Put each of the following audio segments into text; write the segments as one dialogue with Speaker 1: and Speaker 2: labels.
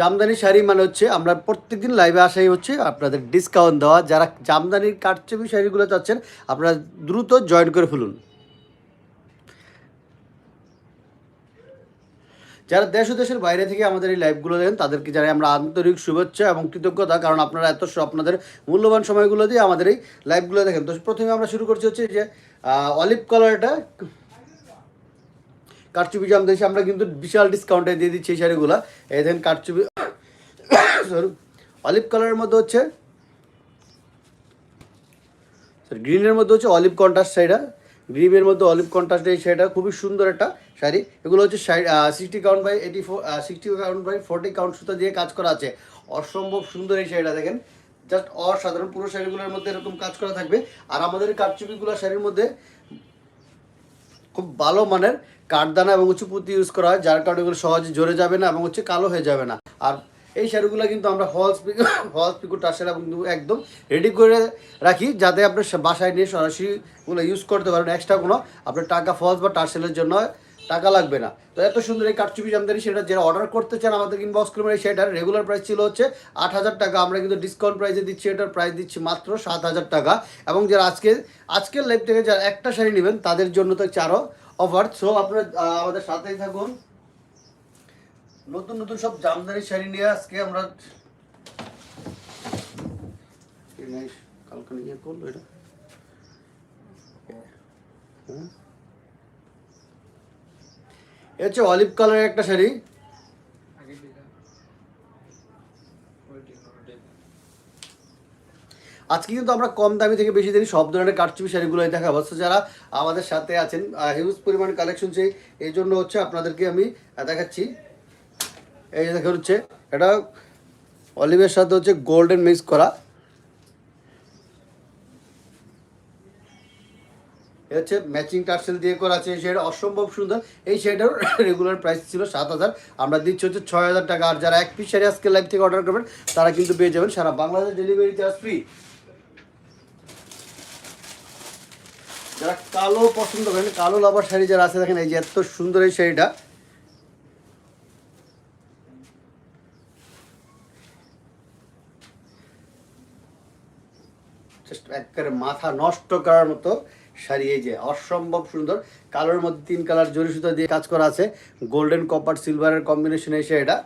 Speaker 1: জামদানি শাড়ি মানে হচ্ছে আমরা প্রত্যেকদিন লাইভে আসাই হচ্ছে আপনাদের ডিসকাউন্ট দেওয়া। যারা জামদানির কাটচুপি শাড়িগুলো চাচ্ছেন, আপনারা দ্রুত জয়েন করে ফেলুন। যারা দেশ দেশের বাইরে থেকে আমাদের এই লাইভগুলো দেখেন, তাদেরকে জানাই আমরা আন্তরিক শুভেচ্ছা এবং কৃতজ্ঞতা, কারণ আপনারা এত আপনাদের মূল্যবান সময়গুলো দিয়ে আমাদের এই লাইভগুলো দেখেন। তো প্রথমে আমরা শুরু করছি হচ্ছে যে অলিভ কালারটা কারচুপি জাম দিয়েছি, আমরা কিন্তু বিশাল ডিসকাউন্টে দিয়ে দিচ্ছি এই শাড়িগুলো। এই দেখেন কারচুপি সরি অলিভ কালারের মধ্যে হচ্ছে গ্রিনের মধ্যে হচ্ছে অলিভ কন্ট্রাস্ট শাড়িটা। গ্রিনের মধ্যে অলিভ কন্ট্রাস্ট এই শাড়িটা, খুবই সুন্দর একটা শাড়ি। এগুলো হচ্ছে sixty count by eighty four sixty count by forty count সুতা দিয়ে কাজ করা আছে। অসম্ভব সুন্দর এই শাড়িটা দেখেন। জাস্ট অসাধারণ, পুরো শাড়িগুলোর মধ্যে এরকম কাজ করা থাকবে। আর আমাদের কারচুপিগুলো শাড়ির মধ্যে খুব ভালো মানের কাঠদানা এবং হচ্ছে পুঁতি ইউজ করা হয়, যার কারণে এগুলো সহজে ঝরে যাবে না এবং হচ্ছে কালো হয়ে যাবে না। আর এই শাড়িগুলো কিন্তু আমরা হল স্পিকার হল স্পিকার টাসের এবং একদম রেডি করে রাখি, যাতে আপনার বাসায় নিয়ে সরাসরি ওগুলো ইউজ করতে পারেন। এক্সট্রা কোনো আপনার টাকা ফলস বা টার্সেলের জন্য টাকা লাগবে না। তো এত সুন্দর এই কাঠচুপি জামদানি সেটা যারা অর্ডার করতে চান আমাদের ইনবক্স করবেন এই সেটার রেগুলার প্রাইস ছিল হচ্ছে আট হাজার টাকা। আমরা কিন্তু ডিসকাউন্ট প্রাইসে দিচ্ছি, এটার প্রাইস দিচ্ছি মাত্র সাত হাজার টাকা। এবং যারা আজকে, আজকের লাইভ থেকে যারা একটা শাড়ি নেবেন, তাদের জন্য তো চারও অফার সো আপনারা আমাদের সাথেই থাকুন। নতুন নতুন সব জামদানি শাড়ি নিয়ে আজকে আমরা কালকে নিয়ে করল এটা। হুম। হচ্ছে অলিভ কালারের একটা শাড়ি। আজকে কিন্তু আমরা কম দামি থেকে বেশি দামি সব ধরনের কারচুপি শাড়িগুলোই দেখাবো। তো যারা আমাদের সাথে আছেন হিউজ পরিমাণ কালেকশন চাই এই জন্য হচ্ছে আপনাদেরকে আমি দেখাচ্ছি। এই যে দেখেন হচ্ছে, এটা অলিভের সাথে হচ্ছে গোল্ডেন মিক্স করা। হচ্ছে ম্যাচিং টার্সেল দিয়ে করা আছে শাড়িটা অসম্ভব সুন্দর। এই শাড়িটার রেগুলার প্রাইস ছিল সাত হাজার। আমরা দিচ্ছি হচ্ছে ছয় হাজার টাকা। আর যারা এক পিস শাড়ি আজকে লাইভ থেকে অর্ডার করবেন, তারা কিন্তু পেয়ে যাবেন সারা বাংলাদেশ ডেলিভারি চার্জ যারা কালো পছন্দ করেন, কালো লাভার শাড়ি যারা আছে, দেখেন এই যে এত সুন্দর এই শাড়িটা। একবারে মাথা নষ্ট করার মতো শাড়ি এই যে, অসম্ভব সুন্দর। কালোর মধ্যে তিন কালার জরি সুতা দিয়ে কাজ করা আছে। গোল্ডেন কপার সিলভারের কম্বিনেশন এসে এটা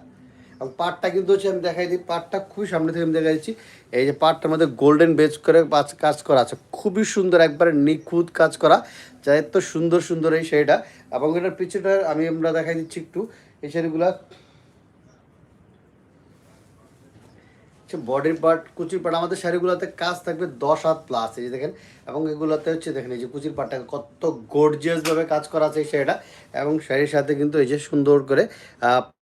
Speaker 1: এবং পাটটা কিন্তু হচ্ছে আমি দেখাই দিই, পাটটা খুবই সামনে থেকে আমি দেখাই দিচ্ছি এই যে পাটটার মধ্যে গোল্ডেন বেজ করে কাজ করা আছে। খুবই সুন্দর, একবারে নিখুঁত কাজ করা। যা এত সুন্দর সুন্দর এই শাড়িটা। এবং এটার পিছুটা আমি আমরা দেখাই দিচ্ছি একটু। এই শাড়িগুলা বডির পার্ট কুচির পার্ট আমাদের শাড়িগুলোতে কাজ থাকবে দশ হাত প্লাস এই দেখেন এবং এগুলোতে হচ্ছে দেখেন এই যে কুচির পাটটা কত গর্জিয়াস ভাবে কাজ করা আছে শাড়িটা। এবং শাড়ির সাথে কিন্তু এই যে সুন্দর করে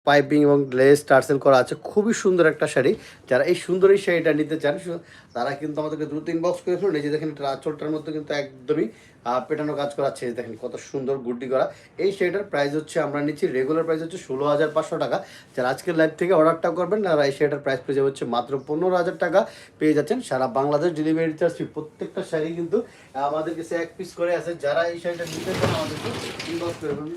Speaker 1: পাইপিং এবং লেস টার্সেল করা আছে। খুবই সুন্দর একটা শাড়ি। যারা এই সুন্দর এই শাড়িটা নিতে চান তারা কিন্তু আমাদেরকে দ্রুত ইনবক্স করে ফেলুন। এই যে দেখেন আঁচলটার মধ্যে কিন্তু একদমই পেটানো কাজ করা আছে। দেখেন, কত সুন্দর গুড্ডি করা। এই শাড়িটার প্রাইস হচ্ছে, আমরা নিচ্ছি রেগুলার প্রাইস হচ্ছে ষোলো হাজার পাঁচশো টাকা। যারা আজকের লাইভ থেকে অর্ডারটা করবেন, তারা এই শাড়িটার প্রাইস পেয়ে যাবে হচ্ছে মাত্র পনেরো হাজার টাকা। পেয়ে যাচ্ছেন সারা বাংলাদেশ ডেলিভারি চার্জ প্রত্যেকটা শাড়ি কিন্তু আমাদের কাছে এক পিস করে আছে। যারা এই শাড়িটা নিতে চান, আমাদেরকে ইনবক্স করে ফেলুন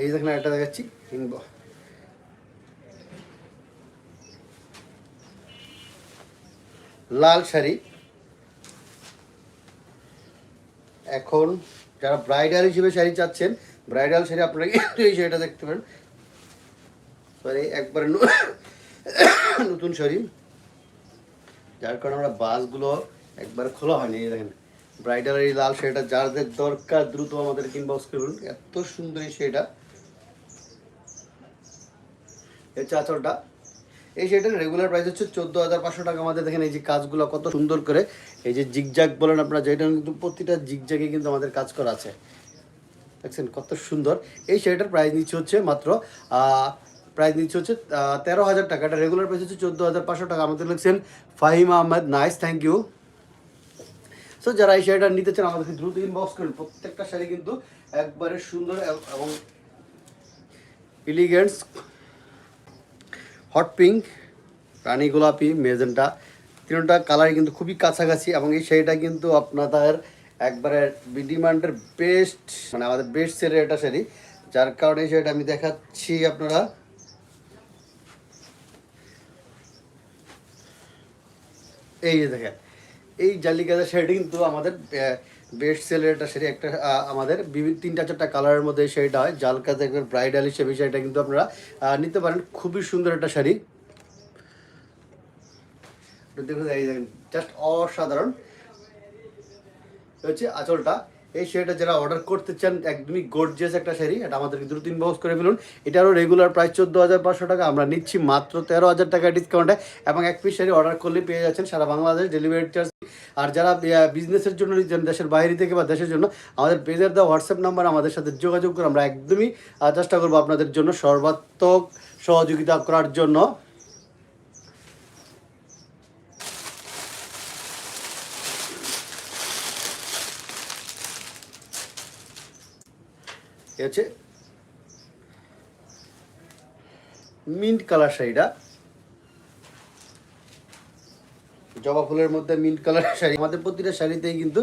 Speaker 1: এই দেখেন একটা দেখাচ্ছি। ইনবক্স লাল শাড়ি। এখন যারা ব্রাইডাল হিসেবে শাড়ি চাচ্ছেন ব্রাইডাল শাড়ি আপনারা কিন্তু এই শাড়িটা দেখতে পারেন। সরি একবারে নতুন শাড়ি। যার কারণে আমরা বাসগুলো একবার খোলা হয়নি দেখেন। ব্রাইডাল এই লাল শাড়িটা যাদের দরকার দ্রুত আমাদের ইনবক্স করুন এত সুন্দর এই শাড়িটা। এই চাচরটা এই শাড়িটার রেগুলার প্রাইস হচ্ছে চোদ্দ হাজার পাঁচশো টাকা। আমাদের দেখেন এই যে কাজগুলো কত সুন্দর করে, এই যে জিগজাগ বলেন আপনারা, যেটা কিন্তু প্রতিটা জিগজাগে কিন্তু আমাদের কাজ করা আছে। দেখছেন কত সুন্দর। এই শাড়িটার প্রাইস নিচ্ছে হচ্ছে মাত্র প্রাইস নিচ্ছে হচ্ছে তেরো হাজার টাকা। এটা রেগুলার প্রাইস হচ্ছে চোদ্দ হাজার পাঁচশো টাকা। আমাদের লিখছেন Fahim Ahmed. Nice thank you so যারা এই শাড়িটা নিতে চান, আমাদেরকে দ্রুত ইনবক্স করুন। প্রত্যেকটা শাড়ি কিন্তু একবারে সুন্দর এবং এলিগেন্টস হট পিঙ্ক রানী গোলাপি, মেজেন্টা। তিনটা কালার কিন্তু খুবই কাছাকাছি এবং এই শাড়িটা কিন্তু আপনাদের একবারে ডিমান্ডের বেস্ট মানে আমাদের বেস্ট সেলের একটা শাড়ি। যার কারণে এই শাড়িটা আমি দেখাচ্ছি আপনারা। এই যে দেখেন, এই জালি গাঁদা শাড়িটা কিন্তু আমাদের বেস্ট সেলের একটা শাড়ি একটা আমাদের বিভিন্ন তিনটা চারটা কালারের মধ্যে এই শাড়িটা হয়। জাল কাজ ব্রাইডাল হিসেবে শাড়িটা কিন্তু আপনারা নিতে পারেন। খুবই সুন্দর একটা শাড়ি। দেখুন, এই দেখেন জাস্ট অসাধারণ। হচ্ছে আঁচলটা। এই শাড়িটা যারা অর্ডার করতে চান, একদমই গর্জিয়াস একটা শাড়ি। এটা আমাদেরকে দ্রুত ইনবক্স করে ফেলুন। এটারও রেগুলার প্রাইস চোদ্দ হাজার পাঁচশো টাকা। আমরা নিচ্ছি মাত্র তেরো হাজার টাকা ডিসকাউন্টে এবং এক পিস শাড়ি অর্ডার করলে পেয়ে যাচ্ছেন সারা বাংলাদেশ ডেলিভারি চার্জ আর যারা বিজনেসের জন্য নিচ্ছেন, দেশের বাইরে থেকে বা দেশের জন্য, আমাদের পেজের দেওয়া হোয়াটসঅ্যাপ নাম্বার আমাদের সাথে যোগাযোগ করে আমরা একদমই চেষ্টা করব আপনাদের জন্য সর্বাত্মক সহযোগিতা করার জন্য। হচ্ছে মিন্ট কালার শাড়িটা। জবা ফুলের মধ্যে মিন্ট কালার শাড়ি। আমাদের প্রতিটা শাড়িতেই কিন্তু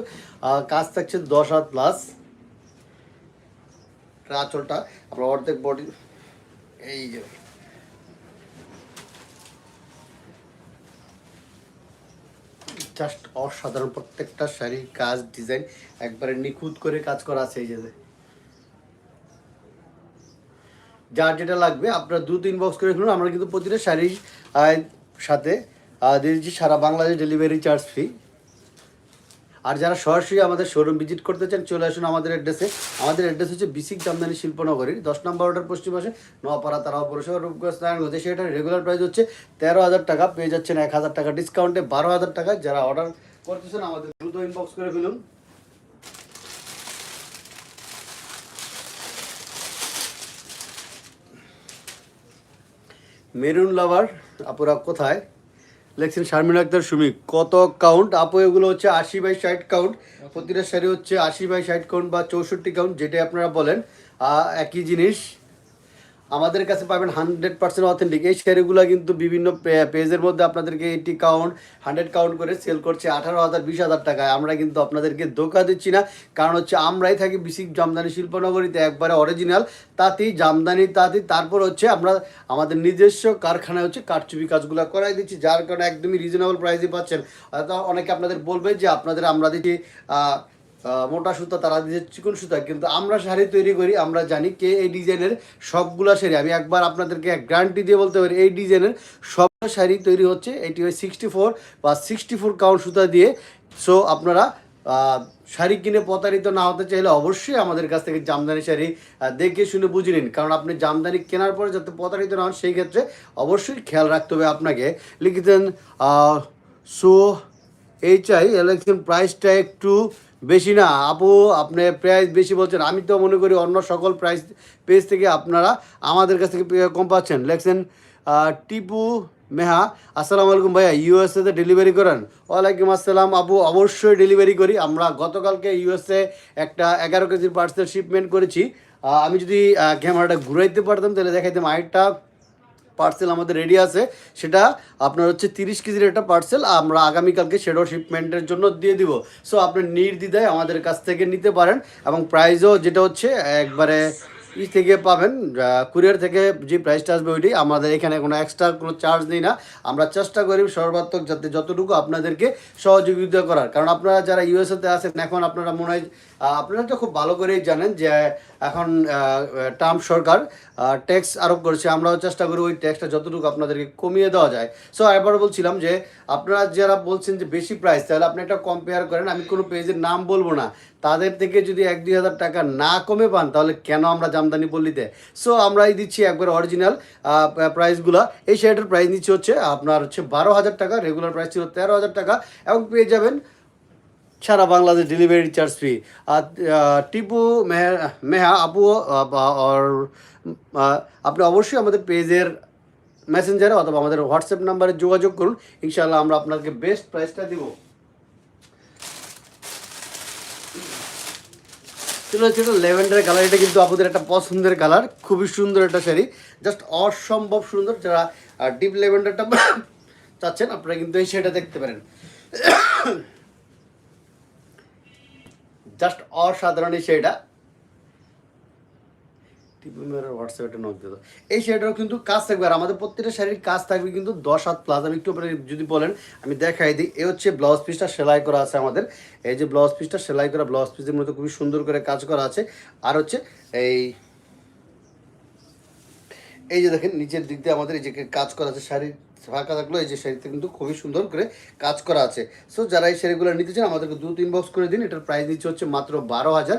Speaker 1: কাজ থাকছে দশ হাত প্লাস আঁচলটা, আমরা অর্ধেক বডি এই যে। জাস্ট অসাধারণ প্রত্যেকটা শাড়ির কাজ ডিজাইন একবারে নিখুঁত করে কাজ করা আছে এই যে। যার যেটা লাগবে আপনারা দ্রুত ইনবক্স করে ফেলুন আমরা কিন্তু প্রতিটা শাড়ির সাথে আহ, দিয়ে সারা বাংলাদেশ ডেলিভারি চার্জ ফ্রি আর যারা সরাসরি আমাদের শোরুম ভিজিট করতে চান চলে আসুন আমাদের অ্যাড্রেসে আমাদের অ্যাড্রেস হচ্ছে বিসিক জামদানি শিল্পনগরীর দশ নম্বর অর্ডার পশ্চিম পাশে নোয়াপাড়া তারা পৌরসভা রূপগঞ্জ নারায়ণগঞ্জ সেটা রেগুলার প্রাইস হচ্ছে তেরো হাজার টাকা পেয়ে যাচ্ছেন এক হাজার টাকা ডিসকাউন্টে বারো হাজার টাকা। যারা অর্ডার করতেছেন আমাদের দ্রুত ইনবক্স করে ফেলুন। মেরুন লাভার, আপুরা কোথায়? লেখছেন শারমিন আক্তার, সুমি, কত কাউন্ট আপু, এগুলো হচ্ছে আশি বাই ষাট কাউন্ট প্রতিটা শাড়ি হচ্ছে আশি বাই ষাট কাউন্ট বা চৌষট্টি কাউন্ট যেটাই আপনারা বলেন। একই জিনিস। আমাদের কাছে পাবেন হান্ড্রেড পার্সেন্ট অথেন্টিক এই শাড়িগুলো কিন্তু বিভিন্ন পেজের মধ্যে আপনাদেরকে এইটি কাউন্ট হান্ড্রেড কাউন্ট করে সেল করছে আঠারো হাজার, বিশ হাজার টাকায়। আমরা কিন্তু আপনাদেরকে ধোকা দিচ্ছি না। কারণ হচ্ছে আমরাই থাকি বিসিক জামদানি শিল্পনগরীতে, একবারে অরিজিনাল তাতেই জামদানি তাতেই তারপর হচ্ছে আমরা আমাদের নিজস্ব কারখানায় হচ্ছে কারচুপি কাজগুলো করাই দিচ্ছি, যার কারণে একদমই রিজনেবল প্রাইসে পাচ্ছেন। অনেকে আপনাদের বলবে যে আপনাদের আমরা দিচ্ছি মোটা সুতা, তারা দিচ্ছে চিকন সুতা, কিন্তু আমরা শাড়ি তৈরি করি, আমরা জানি কে এই ডিজাইনের সবগুলা শাড়ি। আমি একবার আপনাদেরকে এক গ্যারান্টি দিয়ে বলতে পারি, এই ডিজাইনের সব শাড়ি তৈরি হচ্ছে, এটি ওই সিক্সটি ফোর বা সিক্সটি ফোর কাউন্ট সুতা দিয়ে। সো আপনারা শাড়ি কিনে প্রতারিত না হতে চাইলে অবশ্যই আমাদের কাছ থেকে জামদানি শাড়ি দেখে শুনে বুঝে নিন। কারণ আপনি জামদানি কেনার পরে যাতে প্রতারিত না হন, সেই ক্ষেত্রে অবশ্যই খেয়াল রাখতে হবে আপনাকে। লিখিতেন সো এই চাই ইলেকশন প্রাইসটা একটু বেশি না। আপু, আপনি প্রাইস বেশি বলছেন। আমি তো মনে করি অন্য সকল প্রাইস পেজ থেকে আপনারা আমাদের কাছ থেকে কম পাচ্ছেন। লেখছেন টিপু মেহা, আসসালামু আলাইকুম ভাইয়া ইউএসএতে ডেলিভারি করেন? ওয়ালাইকুম আসসালাম, আপু, অবশ্যই ডেলিভারি করি। আমরা গতকালকে ইউএসএ একটা এগারো কেজির পার্সেল শিপমেন্ট করেছি। আমি যদি ক্যামেরাটা ঘুরাইতে পারতাম, তাহলে দেখাইতাম। আরেকটা পার্সেল আমাদের রেডি আছে, সেটা আপনার হচ্ছে তিরিশ কেজির একটা পার্সেল আমরা আগামীকালকে সেটাও শিপমেন্টের জন্য দিয়ে দিব। সো আপনি নির্দ্বিধায় আমাদের কাছ থেকে নিতে পারেন এবং প্রাইজও যেটা হচ্ছে একবারে ই থেকে পাবেন কুরিয়ার থেকে যে প্রাইসটা আসবে ওইটাই। আমাদের এখানে কোনো এক্সট্রা কোনো চার্জ নেই না। আমরা চেষ্টা করি সর্বাত্মক যাতে যতটুকু আপনাদেরকে সহযোগিতা করার। কারণ আপনারা যারা ইউএসএতে আছেন, এখন আপনারা মনে হয় আপনারা তো খুব ভালো করেই জানেন যে এখন ট্রাম্প সরকার ট্যাক্স আরোপ করেছে। আমরাও চেষ্টা করি ওই ট্যাক্সটা যতটুকু আপনাদেরকে কমিয়ে দেওয়া যায়। সো এবার বলছিলাম যে, আপনারা যারা বলছেন যে বেশি প্রাইস তাহলে আপনি একটা কম্পেয়ার করেন। আমি কোনো পেজের নাম বলব না। তাদের থেকে যদি এক দুই হাজার টাকা না কমে পান, তাহলে কেন আমরা জামদানি পল্লীতে? সো আমরাই দিচ্ছি একবার অরিজিনাল প্রাইসগুলো এই শার্টের প্রাইস নিচ্ছে হচ্ছে আপনার হচ্ছে বারো হাজার টাকা। রেগুলার প্রাইস ছিল তেরো হাজার টাকা। এবং পেয়ে যাবেন সারা বাংলাদেশ ডেলিভারি চার্জ ফ্রি আর টিপু মেহা মেহা, আপু আর আপনি অবশ্যই আমাদের পেজের মেসেঞ্জারে অথবা আমাদের হোয়াটসঅ্যাপ নাম্বারে যোগাযোগ করুন। ইনশাআল্লাহ আমরা আপনাকে বেস্ট প্রাইসটা দিব। চলো কালার এটা কিন্তু আপনাদের একটা পছন্দের কালার খুবই সুন্দর একটা শাড়ি। জাস্ট অসম্ভব সুন্দর, যারা ডিপ লেভেন্ডারটা চাচ্ছেন, আপনারা কিন্তু এই শাড়িটা দেখতে পারেন। জাস্ট অসাধারণ এই শাড়িটা হোয়াটসঅ্যাপে নক দিত এই শাড়িটারও কিন্তু কাজ থাকবে আর আমাদের প্রত্যেকটা শাড়ির কাজ থাকবে কিন্তু দশ হাত প্লাস আমি একটু পরে যদি বলেন, আমি দেখাই দিই। এই হচ্ছে ব্লাউজ পিসটা সেলাই করা আছে আমাদের। এই যে ব্লাউজ পিসটা সেলাই করা ব্লাউজ পিসের মধ্যে খুবই সুন্দর করে কাজ করা আছে। আর হচ্ছে এই এই যে দেখেন, নিচের দিক দিয়ে আমাদের এই যে কাজ করা আছে শাড়ি ফাঁকা এই যে শাড়িতে কিন্তু খুবই সুন্দর করে কাজ করা আছে। সো যারা এই শাড়িগুলো নিতে চান, আমাদেরকে দু তিন বক্স করে দিন। এটার প্রাইস দিচ্ছে হচ্ছে মাত্র বারো হাজার।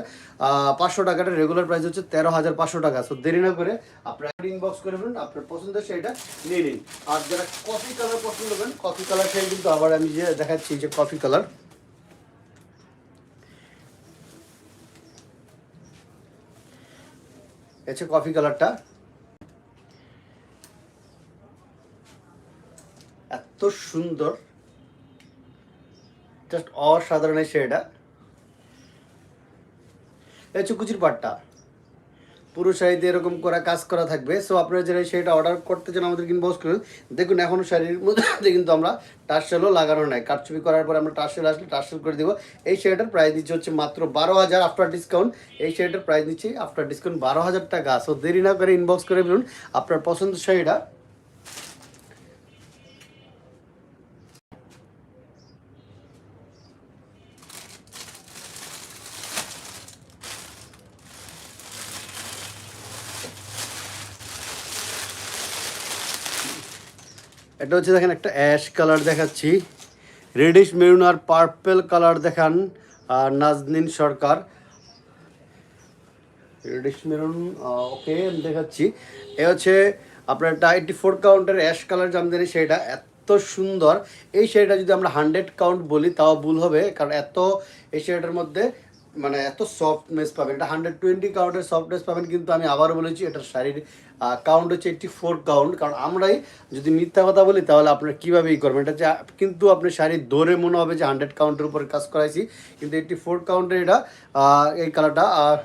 Speaker 1: পাঁচশো টাকাটা রেগুলার প্রাইস হচ্ছে তেরো হাজার পাঁচশো টাকা। সো দেরি না করে আপনারা ইনবক্স করে ফেলুন, আপনার পছন্দের শাড়িটা নিয়ে নিন। আর যারা কফি কালার পছন্দ করবেন কফি কালার শাড়ি কিন্তু আবার আমি যে দেখাচ্ছি যে কফি কালার হচ্ছে কফি কালারটা এত সুন্দর। জাস্ট অসাধারণ শাড়িটা এই হচ্ছে কুচির পাটটা। পুরো শাড়িতে এরকম করা কাজ করা থাকবে। সো আপনারা যারা শাড়িটা অর্ডার করতে চান আমাদের ইনবক্স করুন দেখুন এখনও শাড়ির মধ্যে কিন্তু আমরা টার্সেলও লাগানো নাই। কাটছবি করার পরে আমরা টার্সেল আসলে টার্সেল করে দেবো। এই শাড়িটার প্রাইস দিচ্ছে হচ্ছে মাত্র বারো হাজার আফটার ডিসকাউন্ট এই শাড়িটার প্রাইস দিচ্ছি আফটার ডিসকাউন্ট বারো হাজার টাকা। সো দেরি না করে ইনবক্স করে ফেলুন। আপনার পছন্দের শাড়িটা এটা হচ্ছে দেখেন একটা অ্যাশ কালার দেখাচ্ছি। রেডিশ মেরুন আর পার্পেল কালার দেখান Nazneen Sarkar. Reddish maroon okay দেখাচ্ছি। এ হচ্ছে আপনার একটা এইটি ফোর কাউন্টের অ্যাশ কালার জামদানি সেইটা এত সুন্দর। এই শাড়িটা যদি আমরা হান্ড্রেড কাউন্ট বলি, তাও ভুল হবে, কারণ এত এই শাড়িটার মধ্যে মানে এত সফটনেস পাবেন, এটা হান্ড্রেড টোয়েন্টি কাউন্টের সফটনেস পাবেন, কিন্তু আমি আবারও বলেছি, এটার শাড়ির কাউন্ট হচ্ছে এইটটি ফোর কাউন্ট কারণ আমরাই যদি মিথ্যা কথা বলি, তাহলে আপনারা কীভাবে ই করবেন? এটা যে কিন্তু আপনি শাড়ি ধরে মনে হবে যে হান্ড্রেড কাউন্টের উপরে কাজ করাইছি, কিন্তু এইটটি ফোর কাউন্টের এটা এই কালারটা আর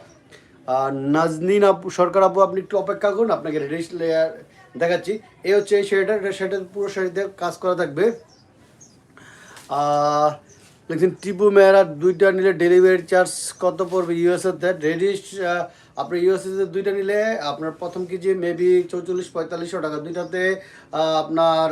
Speaker 1: নাজনিন আপু, সরকার আপু, আপনি একটু অপেক্ষা করুন, আপনাকে রেডিশ লেয়ার দেখাচ্ছি। এই হচ্ছে এই শাড়িটা শাড়িটা পুরো শাড়িতে কাজ করা থাকবে। দেখছেন, টিপু মেয়েরা দুইটা নিলে ডেলিভারি চার্জ কত পড়বে ইউএসএতে রেডিশ আপনি ইউএসএতে দুইটা নিলে আপনার প্রথম কেজি মেবি চৌচল্লিশ, পঁয়তাল্লিশশো টাকা। দুইটাতে আপনার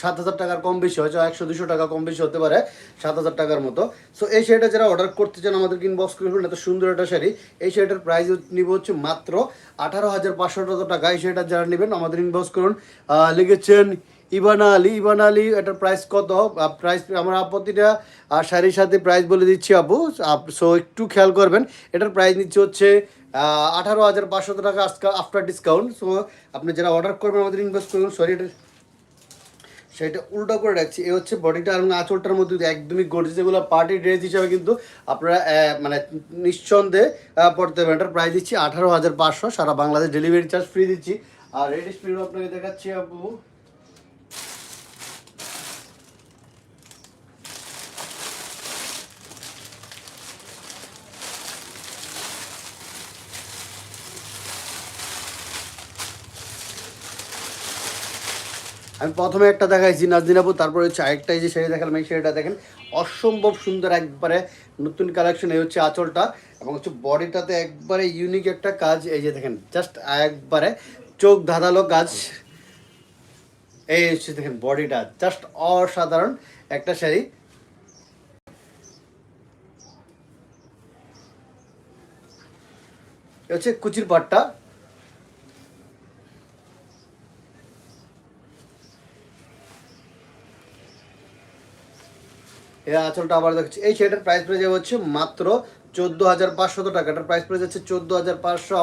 Speaker 1: সাত হাজার টাকার কম বেশি হয়তো একশো দুশো টাকা কম বেশি হতে পারে, সাত হাজার টাকার মতো। সো এই শাড়িটা যারা অর্ডার করতে চান আমাদেরকে ইনবক্স করে ফেলুন, এত সুন্দর একটা শাড়ি। এই শাড়িটার প্রাইস নিব হচ্ছে মাত্র আঠারো হাজার পাঁচশো টাকা। এই শাড়িটা যারা নেবেন, আমাদের ইনবক্স করুন। লিখেছেন ইবানা আলী ইবানা আলী এটার প্রাইস কত? প্রাইস আমার আপত্তিটা আর শাড়ির সাথে প্রাইস বলে দিচ্ছি আপু। সো একটু খেয়াল করবেন, এটার প্রাইস নিচ্ছে হচ্ছে আঠারো হাজার পাঁচশো টাকা আজকাল আফটার ডিসকাউন্ট সো আপনি যারা অর্ডার করবেন, আমাদের ইনভেস্ট করুন। সরি সেটা উল্টো করে রাখছি। এ হচ্ছে বডিটা এবং আঁচলটার মধ্যে একদমই গর্জিয়াস যেগুলো পার্টি ড্রেস হিসাবে কিন্তু আপনারা মানে নিঃসন্দেহে পড়তে পারেন এটার প্রাইস দিচ্ছি আঠারো হাজার পাঁচশো। সারা বাংলাদেশ ডেলিভারি চার্জ ফ্রি দিচ্ছি। আর রেড স্পিড আপনাকে দেখাচ্ছি আপু। আমি প্রথমে একটা দেখাইছি নাজদিন আপু তারপরে হচ্ছে আরেকটা যে শাড়ি দেখালাম, এই শাড়িটা দেখেন, অসম্ভব সুন্দর একবারে নতুন কালেকশন এই হচ্ছে আঁচলটা এবং হচ্ছে বডিটাতে একবারে ইউনিক একটা কাজ, এই যে দেখেন জাস্ট একবারে চোখ ধাঁধালো কাজ। এই হচ্ছে দেখেন বডিটা জাস্ট অসাধারণ একটা শাড়ি। হচ্ছে কুচির পাটটা আঁচলটা আবার দেখছি এই শাড়িটার প্রাইস প্রাইস হচ্ছে মাত্র চোদ্দ হাজার পাঁচশত টাকা। এটার প্রাইস পড়ে হচ্ছে চোদ্দ হাজার পাঁচশো